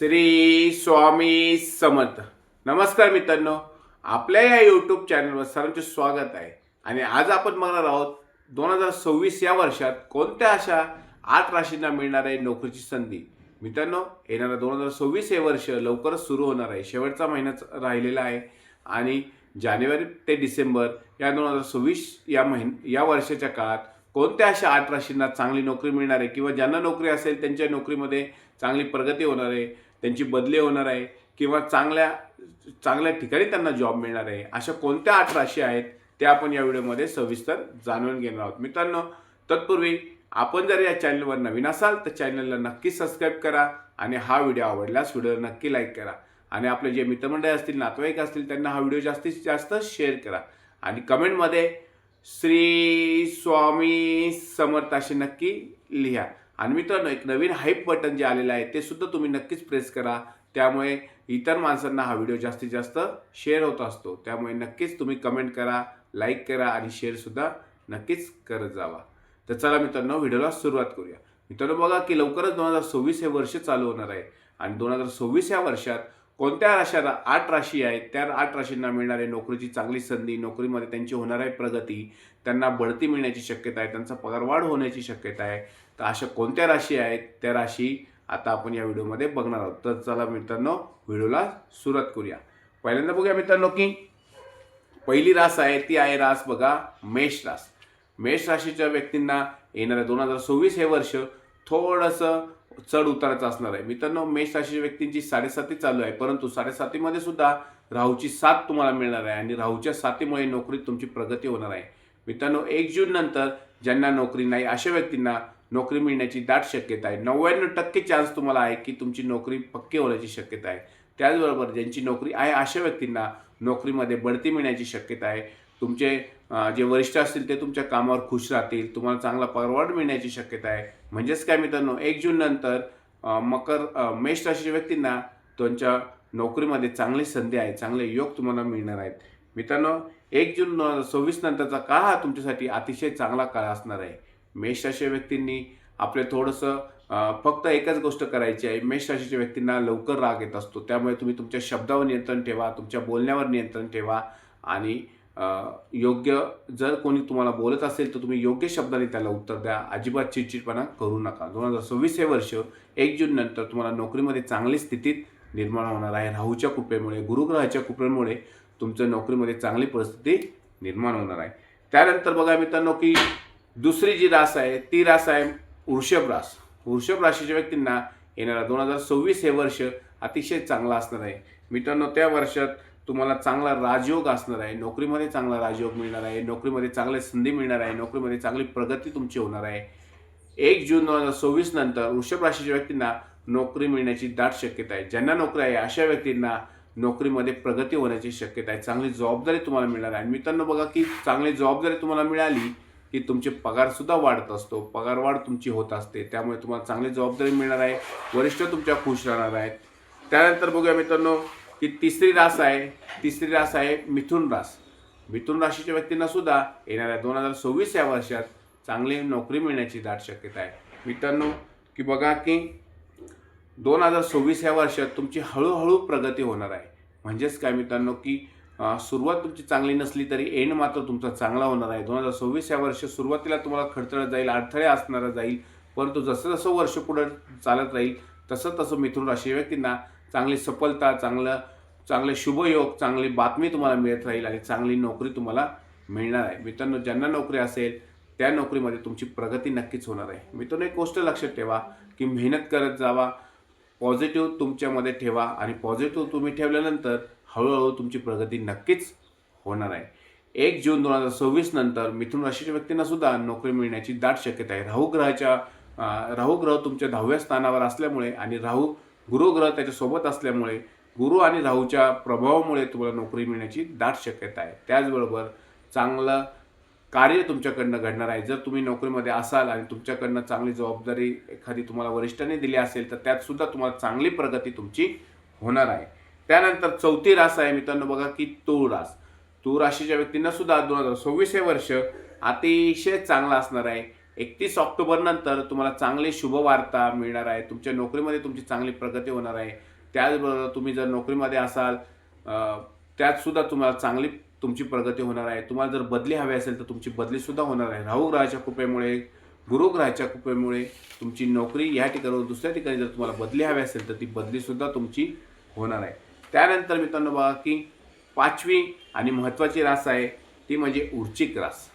श्री स्वामी समर्थ. नमस्कार मित्रांनो. आपल्या या यूट्यूब चॅनलवर सर्वांचे स्वागत आहे. आणि आज आपण बघणार आहोत दोन हजार सव्वीस या वर्षात कोणत्या अशा आठ राशींना मिळणार आहे नोकरीची संधी? मित्रांनो येणारं दोन हजार सव्वीस हे वर्ष लवकरच सुरू होणार आहे. शेवटचा महिनाच राहिलेला आहे. आणि जानेवारी ते डिसेंबर या दोन हजार सव्वीस या महिन या वर्षाच्या काळात कोणत्या अशा आठ राशींना चांगली नोकरी मिळणार आहे? किंवा ज्यांना नोकरी असेल त्यांच्या नोकरीमध्ये चांगली प्रगती होणार आहे? त्यांची बदली होणार आहे किंवा चांगल्या चांगल्या ठिकाणी त्यांना जॉब मिळणार आहे अशा कोणत्या आठ राशी आहेत त्या आपण या व्हिडिओमध्ये सविस्तर जाणून घेणार आहोत. मित्रांनो तत्पूर्वी आपण जर या चॅनलवर नवीन असाल तर चॅनलला नक्की सबस्क्राईब करा आणि हा व्हिडिओ आवडल्यास व्हिडिओला नक्की लाईक करा. आणि आपले जे मित्रमंडळी असतील नातेवाईक असतील त्यांना हा व्हिडिओ जास्तीत जास्त शेअर करा. आणि कमेंटमध्ये श्री स्वामी समर्थ असे नक्की लिहा. आणि मित्रांनो एक नवीन हाईप बटन जे आलेलं आहे ते सुद्धा तुम्ही नक्कीच प्रेस करा. त्यामुळे इतर माणसांना हा व्हिडिओ जास्तीत जास्त शेअर होत असतो. त्यामुळे नक्कीच तुम्ही कमेंट करा लाईक करा आणि शेअरसुद्धा नक्कीच करत जावा. तर चला मित्रांनो व्हिडिओला सुरुवात करूया. मित्रांनो बघा की लवकरच दोन हजार सव्वीस हे वर्ष चालू होणार आहे. आणि दोन हजार सव्वीस या वर्षात कोणत्या राशाला आठ राशी आहेत त्या आठ राशींना मिळणारे नोकरीची चांगली संधी नोकरीमध्ये त्यांची होणार आहे प्रगती त्यांना बढती मिळण्याची शक्यता आहे त्यांचा पगार वाढ होण्याची शक्यता आहे. तर अशा कोणत्या राशी आहेत? त्या राशी आता आपण या व्हिडिओमध्ये बघणार आहोत. तर चला मित्रांनो व्हिडिओला सुरुवात करूया. पहिल्यांदा बघूया मित्रांनो की पहिली रास आहे ती आहे रास बघा मेष रास. मेष राशीच्या व्यक्तींना येणाऱ्या दोन हजार सव्वीस हे वर्ष थोडंसं चढ उताराचं असणार आहे. मित्रांनो मेष राशीच्या व्यक्तींची साडेसाती चालू आहे परंतु साडेसातीमध्ये सुद्धा राहूची साथ तुम्हाला मिळणार आहे आणि राहूच्या साथीमुळे नोकरीत तुमची प्रगती होणार आहे. मित्रांनो एक जून नंतर ज्यांना नोकरी नाही अशा व्यक्तींना नोकरी मिळण्याची दाट शक्यता आहे. नव्याण्णव टक्के चान्स तुम्हाला आहे की तुमची नोकरी पक्की होण्याची शक्यता आहे. त्याचबरोबर ज्यांची नोकरी आहे अशा व्यक्तींना नोकरीमध्ये बढती मिळण्याची शक्यता आहे. तुमचे जे वरिष्ठ असतील ते तुमच्या कामावर खुश राहतील. तुम्हाला चांगला परवाड मिळण्याची शक्यता आहे. म्हणजेच काय मित्रांनो एक जून नंतर मकर मेष राशीच्या व्यक्तींना त्यांच्या नोकरीमध्ये चांगली संधी आहे चांगले योग तुम्हाला मिळणार आहेत. मित्रांनो एक जून सव्वीस नंतरचा काळ हा तुमच्यासाठी अतिशय चांगला काळ असणार आहे. मेष राशीच्या व्यक्तींनी आपले थोडंसं फक्त एकच गोष्ट करायची आहे. मेष राशीच्या व्यक्तींना लवकर राग येत असतो. त्यामुळे तुम्ही तुमच्या शब्दावर नियंत्रण ठेवा तुमच्या बोलण्यावर नियंत्रण ठेवा आणि योग्य जर कोणी तुम्हाला बोलत असेल तर तुम्ही योग्य शब्दाने त्याला उत्तर द्या. अजिबात चिडचिडपणा करू नका. दोन हजार सव्वीस हे वर्ष एक जून नंतर तुम्हाला नोकरीमध्ये चांगली स्थितीत निर्माण होणार आहे. राहूच्या कृपेमुळे गुरुग्रहाच्या कृपेमुळे तुमच्या नोकरीमध्ये चांगली परिस्थिती निर्माण होणार आहे. त्यानंतर बघा मित्रांनो की दुसरी जी रास आहे ती रास आहे वृषभ रास. वृषभ राशीच्या व्यक्तींना येणारा दोन हजार सव्वीस हे वर्ष अतिशय चांगला असणार आहे. मित्रांनो त्या वर्षात तुम्हाला चांगला राजयोग असणार आहे. नोकरीमध्ये चांगला राजयोग मिळणार आहे. नोकरीमध्ये चांगल्या संधी मिळणार आहे. नोकरीमध्ये चांगली प्रगती तुमची होणार आहे. एक जून दोन हजार सव्वीस नंतर वृषभ राशीच्या व्यक्तींना नोकरी मिळण्याची दाट शक्यता आहे. ज्यांना नोकरी आहे अशा व्यक्तींना नोकरीमध्ये प्रगती होण्याची शक्यता आहे. चांगली जबाबदारी तुम्हाला मिळणार आहे. मित्रांनो बघा की चांगली जबाबदारी तुम्हाला मिळाली की तुमचे पगारसुद्धा वाढत असतो. पगारवाढ तुमची होत असते. त्यामुळे तुम्हाला चांगली जबाबदारी मिळणार आहे. वरिष्ठ तुमच्या खुश राहणार आहेत. त्यानंतर बघूया मित्रांनो की तिसरी रास आहे. तिसरी रास आहे मिथुन रास. मिथुन राशीच्या व्यक्तींना सुद्धा येणाऱ्या दोन हजार सव्वीस या वर्षात चांगली नोकरी मिळण्याची दाट शक्यता आहे. मित्रांनो की बघा की दोन हजार सव्वीस या वर्षात तुमची हळूहळू प्रगती होणार आहे. म्हणजेच काय मित्रांनो की सुरुवात तुमची चांगली नसली तरी एंड मात्र तुमचा चांगला होणार आहे. दोन हजार सव्वीस या वर्ष सुरुवातीला तुम्हाला खडतळत जाईल अडथळे असणारा जाईल. परंतु जसं जसं वर्ष पुढं चालत राहील तसं तसं मिथुन राशी व्यक्तींना चांगली सफलता चांगलं चांगले शुभयोग चांगली बातमी तुम्हाला मिळत राहील आणि चांगली नोकरी तुम्हाला मिळणार आहे. मित्रांनो ज्यांना नोकरी असेल त्या नोकरीमध्ये तुमची प्रगती नक्कीच होणार आहे. मित्रांनो एक गोष्ट लक्षात ठेवा की मेहनत करत जावा पॉझिटिव्ह तुमच्यामध्ये ठेवा आणि पॉझिटिव्ह तुम्ही ठेवल्यानंतर हळूहळू तुमची प्रगती नक्कीच होणार आहे. एक जून दोन हजार सव्वीस नंतर मिथुन राशीच्या व्यक्तींना सुद्धा नोकरी मिळण्याची दाट शक्यता आहे. राहू ग्रहाच्या राहू ग्रह तुमच्या दहाव्या स्थानावर असल्यामुळे आणि राहू गुरुग्रह त्याच्यासोबत असल्यामुळे गुरु आणि राहूच्या प्रभावामुळे तुम्हाला नोकरी मिळण्याची दाट शक्यता आहे. त्याचबरोबर चांगलं कार्य तुमच्याकडनं घडणार आहे. जर तुम्ही नोकरीमध्ये असाल आणि तुमच्याकडनं चांगली जबाबदारी एखादी तुम्हाला वरिष्ठांनी दिली असेल तर त्यातसुद्धा तुम्हाला चांगली प्रगती तुमची होणार आहे. त्यानंतर चौथी रास आहे मित्रांनो बघा की तूळ रास. तूळ राशीच्या व्यक्तींना सुद्धा दोन हजार सव्वीस हे वर्ष अतिशय चांगला असणार आहे. एकतीस ऑक्टोबर नंतर तुम्हाला चांगली शुभवार्ता मिळणार आहे. तुमच्या नोकरीमध्ये तुमची चांगली प्रगती होणार आहे. त्याचबरोबर तुम्ही जर नोकरीमध्ये असाल त्यातसुद्धा तुम्हाला चांगली तुमची प्रगती होणार आहे. तुम्हाला जर बदली हवी असेल तर तुमची बदलीसुद्धा होणार आहे. राहू ग्रहाच्या कृपेमुळे गुरुग्रहाच्या कृपेमुळे तुमची नोकरी या ठिकाणावर दुसऱ्या ठिकाणी जर तुम्हाला बदली हवी असेल तर ती बदलीसुद्धा तुमची होणार आहे. त्यानंतर मित्रांनो बघा की पाचवी आणि महत्त्वाची रास आहे ती म्हणजे उर्चिक रास.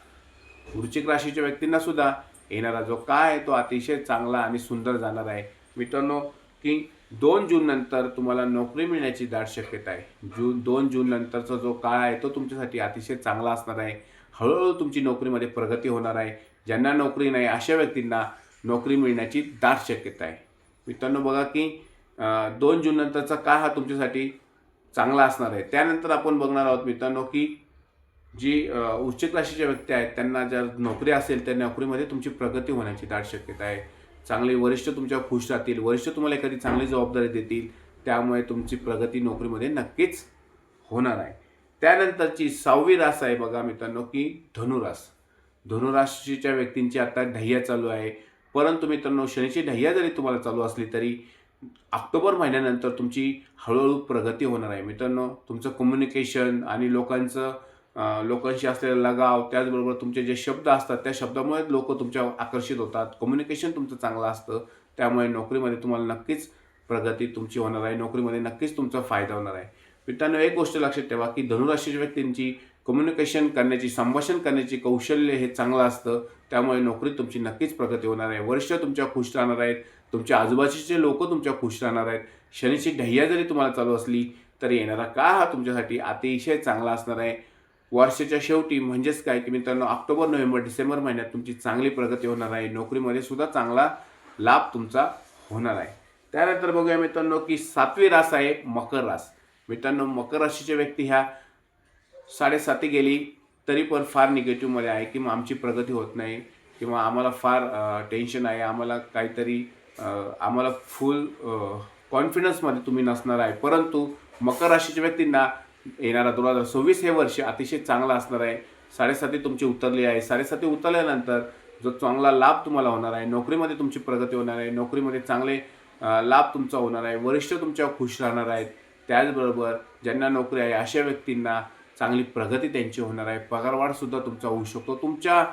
उर्चिक राशीच्या व्यक्तींना सुद्धा येणारा जो काय आहे तो अतिशय चांगला आणि सुंदर जाणार आहे. मित्रांनो की दोन जून नंतर तुम्हाला नोकरी मिळण्याची दाट शक्यता आहे. जून दोन जून नंतरचा जो काळ आहे तो तुमच्यासाठी अतिशय चांगला असणार आहे. हळूहळू तुमची नोकरीमध्ये प्रगती होणार आहे. ज्यांना नोकरी नाही अशा व्यक्तींना नोकरी मिळण्याची दाट शक्यता आहे. मित्रांनो बघा की दोन जून नंतरचा काळ हा तुमच्यासाठी चांगला असणार आहे. त्यानंतर आपण बघणार आहोत मित्रांनो की जी उच्च वृश्चिक राशीच्या व्यक्ती आहेत त्यांना जर नोकरी असेल तर नोकरीमध्ये तुमची प्रगती होण्याची दाट शक्यता आहे. चांगले वरिष्ठ तुमच्या खुश राहतील वरिष्ठ तुम्हाला एखादी चांगली जबाबदारी देतील त्यामुळे तुमची प्रगती नोकरीमध्ये नक्कीच होणार आहे. त्यानंतरची सहावी रास आहे बघा मित्रांनो की धनुरास. धनुराशीच्या व्यक्तींची आता ढह्या चालू आहे. परंतु मित्रांनो शनीची ढह्या जरी तुम्हाला चालू असली तरी ऑक्टोबर महिन्यानंतर तुमची हळूहळू प्रगती होणार आहे. मित्रांनो तुमचं कम्युनिकेशन आणि लोकांचं लोकांशी असलेला लगाव त्याचबरोबर तुमचे जे शब्द असतात त्या शब्दामुळे लोक तुमच्या आकर्षित होतात. कम्युनिकेशन तुमचं चांगलं असतं. त्यामुळे नोकरीमध्ये तुम्हाला नक्कीच प्रगती तुमची होणार आहे. नोकरीमध्ये नक्कीच तुमचा फायदा होणार आहे. मित्रांनो एक गोष्ट लक्षात ठेवा की धनुराशीच्या व्यक्तींची कम्युनिकेशन करण्याची संभाषण करण्याची कौशल्य हे चांगलं असतं. त्यामुळे नोकरीत तुमची नक्कीच प्रगती होणार आहे. वर्ष तुमच्या खुश राहणार आहेत. तुमच्या आजूबाजूचे लोक तुमच्या खुश राहणार आहेत शनीची ढैया जरी तुम्हाला चालू असली तरी येणारा काळ हा तुमच्यासाठी अतिशय चांगला असणार आहे. वर्षाच्या शेवटी म्हणजेच काय की मित्रांनो ऑक्टोबर नोव्हेंबर डिसेंबर महिन्यात तुमची चांगली प्रगती होणार आहे. नोकरीमध्ये सुद्धा चांगला लाभ तुमचा होणार आहे. त्यानंतर बघूया मित्रांनो की सातवी रास आहे मकर रास. मित्रांनो मकर राशीच्या व्यक्ती ह्या साडेसाती गेली तरी पण फार निगेटिव्हमध्ये आहे. किंवा आमची प्रगती होत नाही किंवा आम्हाला फार टेन्शन आहे. आम्हाला काहीतरी आम्हाला फुल कॉन्फिडन्समध्ये तुम्ही नसणार आहे. परंतु मकर राशीच्या व्यक्तींना येणारा दोन हजार सव्वीस हे वर्ष अतिशय चांगलं असणार आहे. साडेसाती तुमची उतरली आहे. साडेसाती उतरल्यानंतर जो चांगला लाभ तुम्हाला होणार आहे नोकरीमध्ये तुमची प्रगती होणार आहे नोकरीमध्ये चांगले लाभ तुमचा होणार आहे वरिष्ठ तुमच्यावर खुश राहणार आहेत. त्याचबरोबर ज्यांना नोकरी आहे अशा व्यक्तींना चांगली प्रगती त्यांची होणार आहे. पगारवाढसुद्धा तुमचा होऊ शकतो. तुमच्या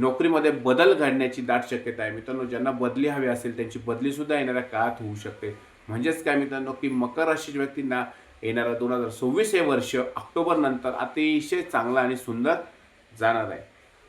नोकरीमध्ये बदल घडण्याची दाट शक्यता आहे. मित्रांनो ज्यांना बदली हवी असेल त्यांची बदली सुद्धा येणाऱ्या काळात होऊ शकते. म्हणजेच काय मित्रांनो की मकर राशीच्या व्यक्तींना येणारा दोन हजार सव्वीस हे वर्ष ऑक्टोबर नंतर अतिशय चांगला आणि सुंदर जाणार आहे.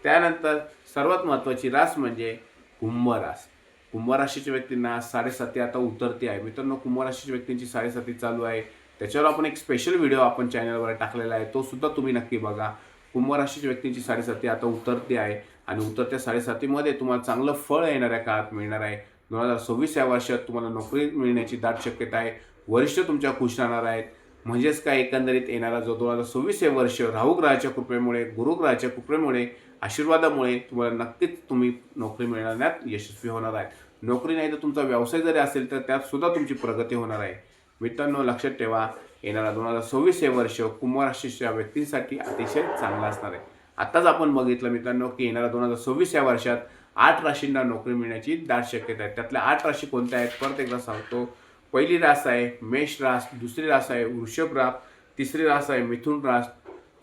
त्यानंतर सर्वात महत्त्वाची रास म्हणजे कुंभ रास. कुंभ राशीच्या व्यक्तींना साडेसाती आता उतरते आहे. मित्रांनो कुंभराशीच्या व्यक्तींची साडेसाती चालू आहे. त्याच्यावर आपण एक स्पेशल व्हिडिओ आपण चॅनलवर टाकलेला आहे. तो सुद्धा तुम्ही नक्की बघा. कुंभ राशीच्या व्यक्तींची साडेसाती आता उतरते आहे. आणि उतरत्या साडेसातीमध्ये तुम्हाला चांगलं फळ येणाऱ्या काळात मिळणार आहे. दोन हजार सव्वीस या वर्षात तुम्हाला नोकरी मिळण्याची दाट शक्यता आहे. वरिष्ठ तुमच्या खुश राहणार आहेत. म्हणजेच काय एकंदरीत येणारा जो दोन हजार सव्वीस हे वर्ष राहू ग्रहाच्या कृपेमुळे गुरुग्रहाच्या कृपेमुळे आशीर्वादामुळे तुम्हाला नक्कीच तुम्ही नोकरी मिळवण्यात यशस्वी होणार आहे नोकरी नाही तर तुमचा व्यवसाय जरी असेल तर त्यात सुद्धा तुमची प्रगती होणार आहे. मित्रांनो लक्षात ठेवा येणारा दोन हजार सव्वीस हे वर्ष कुंभ राशीच्या व्यक्तींसाठी अतिशय चांगला असणार आहे. आत्ताच आपण बघितलं मित्रांनो की येणाऱ्या दोन हजार सव्वीस या वर्षात आठ राशींना नोकरी मिळण्याची दाट शक्यता आहे. त्यातल्या आठ राशी कोणत्या आहेत? परत एकदा सांगतो. पहिली रास आहे मेष रास दुसरी रास आहे वृषभ रास तिसरी रास आहे मिथुन रास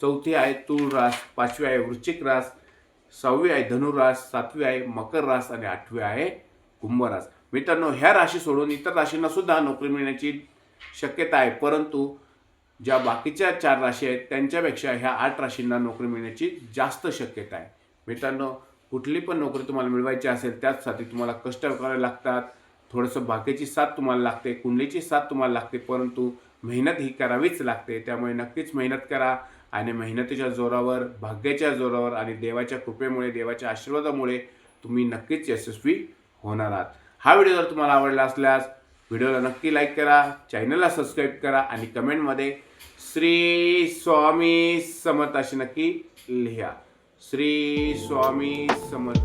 चौथी आहे तूळ रास पाचवी आहे वृश्चिक रास सहावी आहे धनुरास सातवी आहे मकर रास आणि आठवी आहे कुंभरास मित्रांनो ह्या राशी सोडून इतर राशींना सुद्धा नोकरी मिळण्याची शक्यता आहे. परंतु ज्या बाकीच्या चार राशी आहेत त्यांच्यापेक्षा ह्या आठ राशींना नोकरी मिळण्याची जास्त शक्यता आहे. मित्रांनो कुठली पण नोकरी तुम्हाला मिळवायची असेल त्याचसाठी तुम्हाला कष्ट करावे लागतात. थोडंसं भाग्याची साथ तुम्हाला लागते कुंडलीची साथ तुम्हाला लागते परंतु मेहनत ही करावीच लागते. त्यामुळे नक्कीच मेहनत करा आणि मेहनतीच्या जोरावर भाग्याच्या जोरावर आणि देवाच्या कृपेमुळे देवाच्या आशीर्वादामुळे तुम्ही नक्कीच यशस्वी होणार आहात. हा व्हिडिओ जर तुम्हाला आवडला असल्यास व्हिडिओला नक्की लाईक करा चॅनलला सबस्क्राईब करा आणि कमेंटमध्ये श्री स्वामी समर्थ अशी नक्की लिहा. श्री स्वामी समर्थ.